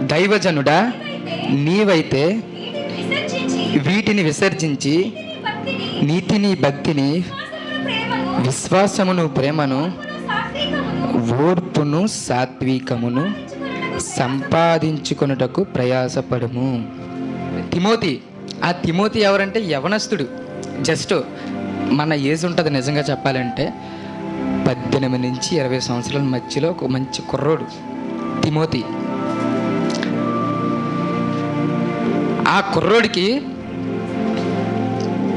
దైవజనుడా నీవైతే వీటిని విసర్జించి నీతిని భక్తిని విశ్వాసమును ప్రేమను ఓర్పును సాత్వికమును సంపాదించుకొనుటకు ప్రయాసపడము. తిమోతి ఆ తిమోతి ఎవరంటే యవనస్తుడు. జస్ట్ మన ఏజ్ ఉంటుంది నిజంగా చెప్పాలంటే పద్దెనిమిది నుంచి ఇరవై సంవత్సరాల మధ్యలో ఒక మంచి కుర్రోడు. తిమోతి ఆ కుర్రోడికి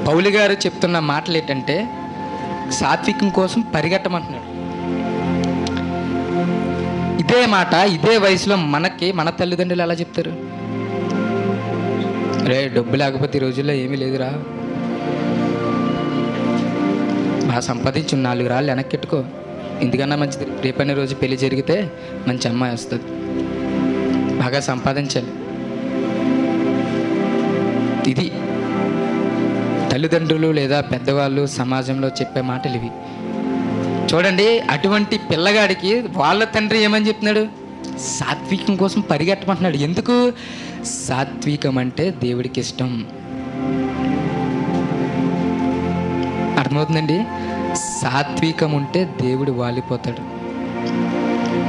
పౌలి గారు చెప్తున్న మాటలు ఏంటంటే సాత్వికం కోసం పరిగెట్టమంటున్నాడు. ఇదే మాట ఇదే వయసులో మనకి మన తల్లిదండ్రులు ఎలా చెప్తారు? రే డబ్బు లేకపోతే ఈ రోజుల్లో ఏమీ లేదురా. బాగా సంపాదించు నాలుగు రాళ్ళు వెనక్కెట్టుకో. ఎందుకన్నా మంచిది? రేపనే రోజు పెళ్ళి జరిగితే మంచి అమ్మాయి వస్తుంది. బాగా సంపాదించాలి. ఇది తల్లిదండ్రులు లేదా పెద్దవాళ్ళు సమాజంలో చెప్పే మాటలు ఇవి. చూడండి అటువంటి పిల్లగాడికి వాళ్ళ తండ్రి ఏమని చెప్తున్నాడు? సాత్వికం కోసం పరిగెట్టమంటున్నాడు ఎందుకు? సాత్వికం అంటే దేవుడికి ఇష్టం. అర్థమవుతుందండి? సాత్వికం ఉంటే దేవుడు వాలిపోతాడు.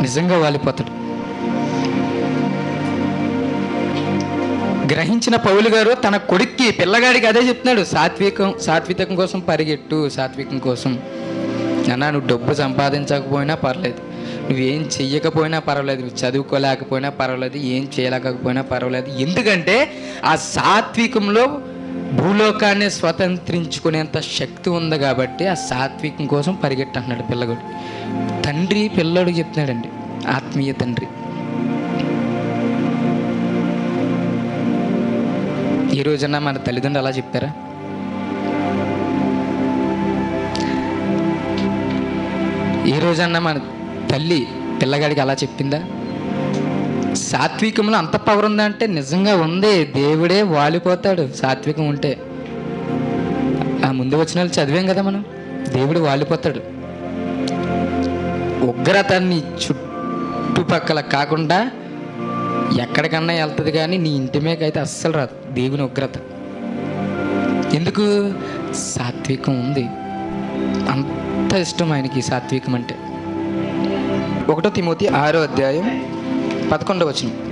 నిజంగా వాలిపోతాడు. గ్రహించిన పౌలు గారు తన కొడుక్కి పిల్లగాడికి అదే చెప్తున్నాడు సాత్వికం సాత్వికం కోసం పరిగెట్టు సాత్వికం కోసం. అన్నా నువ్వు డబ్బు సంపాదించకపోయినా పర్లేదు. నువ్వేం చెయ్యకపోయినా పర్వాలేదు. నువ్వు చదువుకోలేకపోయినా పర్వాలేదు. ఏం చేయలేకపోయినా పర్వాలేదు. ఎందుకంటే ఆ సాత్వికంలో భూలోకాన్ని స్వతంత్రించుకునేంత శక్తి ఉంది కాబట్టి ఆ సాత్వికం కోసం పరిగెట్టంటున్నాడు పిల్లగాడు. తండ్రి పిల్లడు చెప్తున్నాడండి. ఆత్మీయ తండ్రి. ఈ రోజున మన తల్లిదండ్రులు అలా చెప్పారా? ఈ రోజన్నా మన తల్లి పిల్లగాడికి అలా చెప్పిందా? సాత్వికంలో అంత పవర్ ఉందా అంటే నిజంగా ఉంది. దేవుడే వాలిపోతాడు. సాత్వికం ఉంటే. ఆ ముందు వచ్చిన వాళ్ళు చదివాం కదా మనం. దేవుడు వాలిపోతాడు. ఉగ్రతని చుట్టుపక్కల కాకుండా ఎక్కడికన్నా వెళ్తుంది కానీ నీ ఇంటి మీదకి అయితే అస్సలు రాదు. దేవుని ఉగ్రత. ఎందుకు? సాత్వికం ఉంది. అంత ఇష్టం ఆయనకి సాత్వికం అంటే. ఒకటో తిమోతి ఆరో అధ్యాయం పదకొండవ వచనం.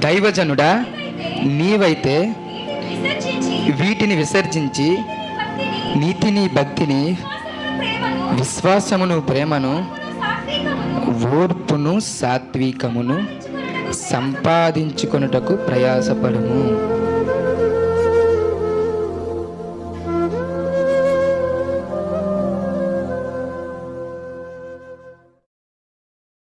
దైవజనుడా నీవైతే వీటిని విసర్జించి నీతిని భక్తిని విశ్వాసమును ప్రేమను ఓర్పును సాత్వికమును సంపాదించుకొనుటకు ప్రయాసపడము.